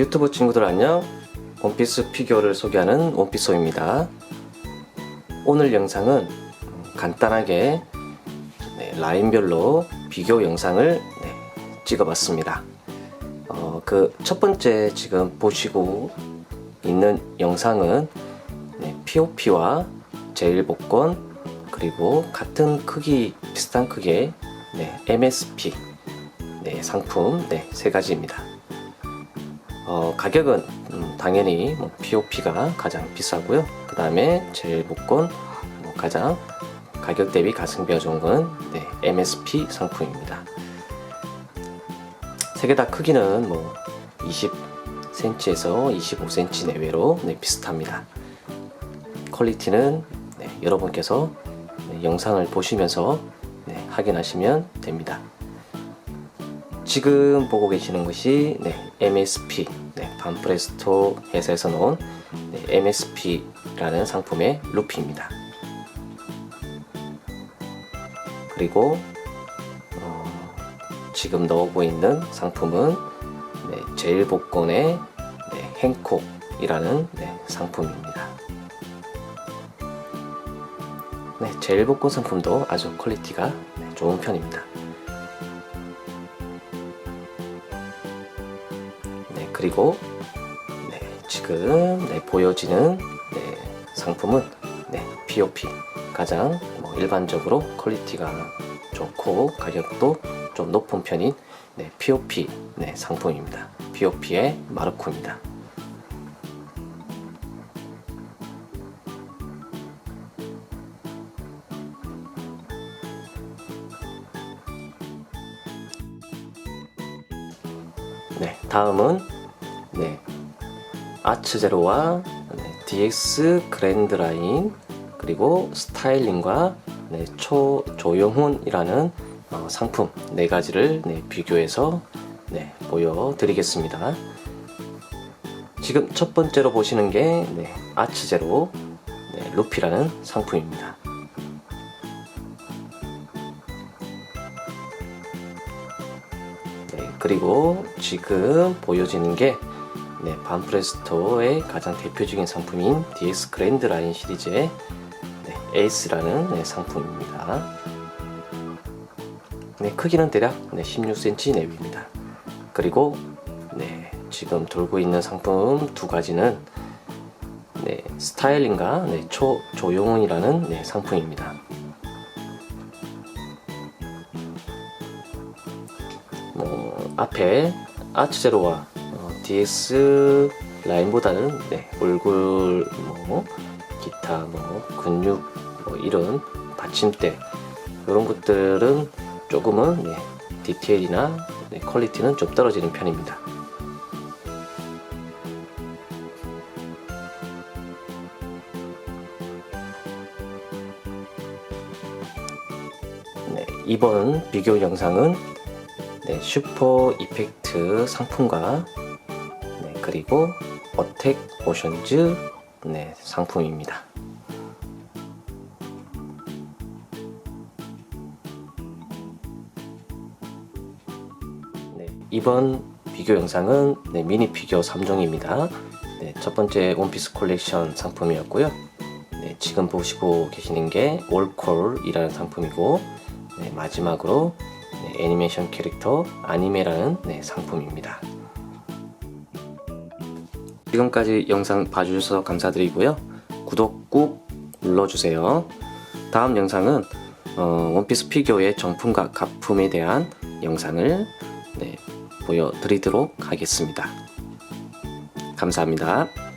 유튜브 친구들 안녕. 원피스 피규어를 소개하는 원피소입니다. 오늘 영상은 간단하게 네, 라인별로 비교 영상을 네, 찍어봤습니다. 어, 그 첫 번째 지금 보시고 있는 영상은 네, POP와 제일복권 그리고 같은 크기 비슷한 크기의 네, MSP 네, 상품 네, 세 가지입니다. 어, 가격은 음, 당연히 뭐 POP가 가장 비싸고요. 그 다음에 제일 복권 뭐 가장 가격 대비 가성비가 좋은 건 네, MSP 상품입니다. 세 개 다 크기는 뭐 20cm에서 25cm 내외로 네, 비슷합니다. 퀄리티는 네, 여러분께서 네, 영상을 보시면서 네, 확인하시면 됩니다. 지금 보고 계시는 것이 네, MSP, 네, 반프레스토 회사에서 나온 네, MSP라는 상품의 루피입니다. 그리고 어, 지금 넣고 있는 상품은 네, 제일복권의 네, 행콕이라는 네, 상품입니다. 네, 제일복권 상품도 아주 퀄리티가 네, 좋은 편입니다. 그리고 네, 지금 네, 보여지는 네, 상품은 네, POP 가장 뭐 일반적으로 퀄리티가 좋고 가격도 좀 높은 편인 네, POP 네, 상품입니다. POP의 마르코입니다. 네, 다음은 네, 아츠 제로와 네, DX 그랜드 라인 그리고 스타일링과 네, 초 조영훈이라는 어, 상품 네 가지를 네, 비교해서 네, 보여드리겠습니다. 지금 첫 번째로 보시는 게 네, 아츠 제로 네, 루피라는 상품입니다. 네, 그리고 지금 보여지는 게 네, 반프레스토의 가장 대표적인 상품인 DX 그랜드 라인 시리즈의 네, 에이스라는 네, 상품입니다. 네, 크기는 대략 네, 16cm 내외입니다. 그리고 네, 지금 돌고 있는 상품 두 가지는 네, 스타일링과 네, 초 조용훈이라는 네, 상품입니다. 뭐 앞에 아츠제로와 어, DS 라인보다는 네, 얼굴 뭐 기타 뭐 근육 뭐 이런 받침대 이런 것들은 조금은 네, 디테일이나 네, 퀄리티는 좀 떨어지는 편입니다. 네, 이번 비교 영상은 네, 슈퍼 이펙트 상품과 네, 그리고 어택 모션즈 네, 상품입니다. 네, 이번 비교 영상은 네, 미니 피규어 3종입니다. 네, 첫 번째 원피스 콜렉션 상품이었고요. 네, 지금 보시고 계시는 게 올콜이라는 상품이고 네, 마지막으로 네, 애니메이션 캐릭터 아니메라는 네, 상품입니다. 지금까지 영상 봐주셔서 감사드리고요. 구독 꾹 눌러주세요. 다음 영상은 어, 원피스 피규어의 정품과 가품에 대한 영상을 네, 보여드리도록 하겠습니다. 감사합니다.